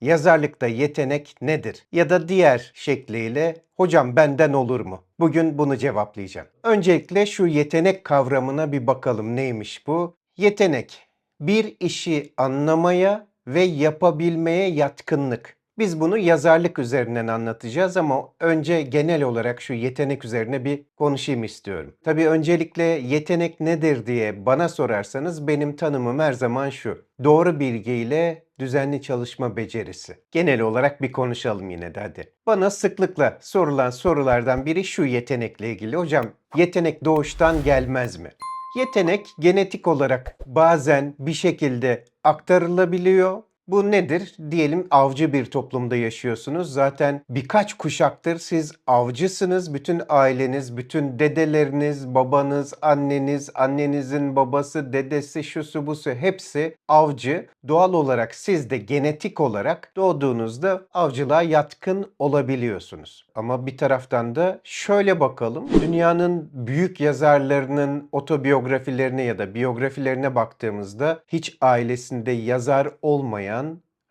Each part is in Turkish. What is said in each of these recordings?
Yazarlıkta yetenek nedir? Ya da diğer şekliyle hocam benden olur mu? Bugün bunu cevaplayacağım. Öncelikle şu yetenek kavramına bir bakalım neymiş bu? Yetenek bir işi anlamaya ve yapabilmeye yatkınlık. Biz bunu yazarlık üzerinden anlatacağız ama önce genel olarak şu yetenek üzerine bir konuşayım istiyorum. Tabii öncelikle yetenek nedir diye bana sorarsanız benim tanımım her zaman şu. Doğru bilgiyle düzenli çalışma becerisi. Genel olarak bir konuşalım yine de hadi. Bana sıklıkla sorulan sorulardan biri şu yetenekle ilgili. Hocam yetenek doğuştan gelmez mi? Yetenek genetik olarak bazen bir şekilde aktarılabiliyor. Bu nedir? Diyelim avcı bir toplumda yaşıyorsunuz. Zaten birkaç kuşaktır siz avcısınız. Bütün aileniz, bütün dedeleriniz, babanız, anneniz, annenizin babası, dedesi, şusu busu hepsi avcı. Doğal olarak siz de genetik olarak doğduğunuzda avcılığa yatkın olabiliyorsunuz. Ama bir taraftan da şöyle bakalım. Dünyanın büyük yazarlarının otobiyografilerine ya da biyografilerine baktığımızda hiç ailesinde yazar olmayan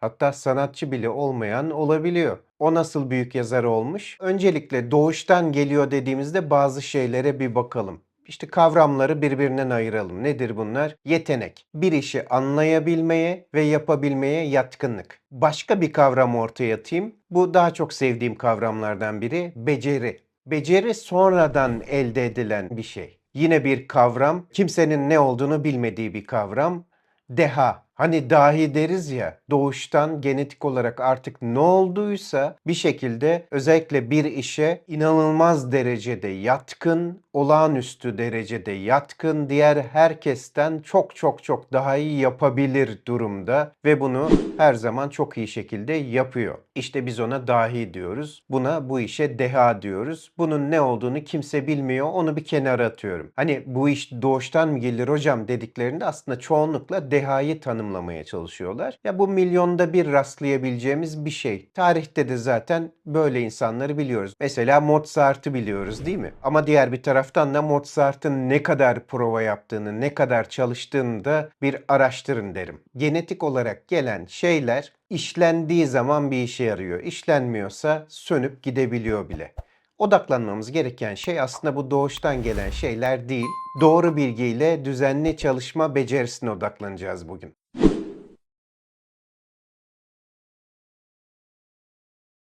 hatta sanatçı bile olmayan olabiliyor. O nasıl büyük yazar olmuş? Öncelikle doğuştan geliyor dediğimizde bazı şeylere bir bakalım. İşte kavramları birbirinden ayıralım. Nedir bunlar? Yetenek. Bir işi anlayabilmeye ve yapabilmeye yatkınlık. Başka bir kavram ortaya atayım. Bu daha çok sevdiğim kavramlardan biri. Beceri. Beceri sonradan elde edilen bir şey. Yine bir kavram. Kimsenin ne olduğunu bilmediği bir kavram. Deha. Hani dahi deriz ya doğuştan genetik olarak artık ne olduysa bir şekilde özellikle bir işe inanılmaz derecede yatkın, olağanüstü derecede yatkın, diğer herkesten çok çok çok daha iyi yapabilir durumda ve bunu her zaman çok iyi şekilde yapıyor. İşte biz ona dahi diyoruz. Buna bu işe deha diyoruz. Bunun ne olduğunu kimse bilmiyor. Onu bir kenara atıyorum. Hani bu iş doğuştan mı gelir hocam dediklerinde aslında çoğunlukla dehayı tanımlamaya çalışıyorlar. Ya bu milyonda bir rastlayabileceğimiz bir şey. Tarihte de zaten böyle insanları biliyoruz. Mesela Mozart'ı biliyoruz değil mi? Ama diğer bir taraftan da Mozart'ın ne kadar prova yaptığını, ne kadar çalıştığını da bir araştırın derim. Genetik olarak gelen şeyler işlendiği zaman bir işe yarıyor. İşlenmiyorsa sönüp gidebiliyor bile. Odaklanmamız gereken şey aslında bu doğuştan gelen şeyler değil. Doğru bilgiyle düzenli çalışma becerisine odaklanacağız bugün.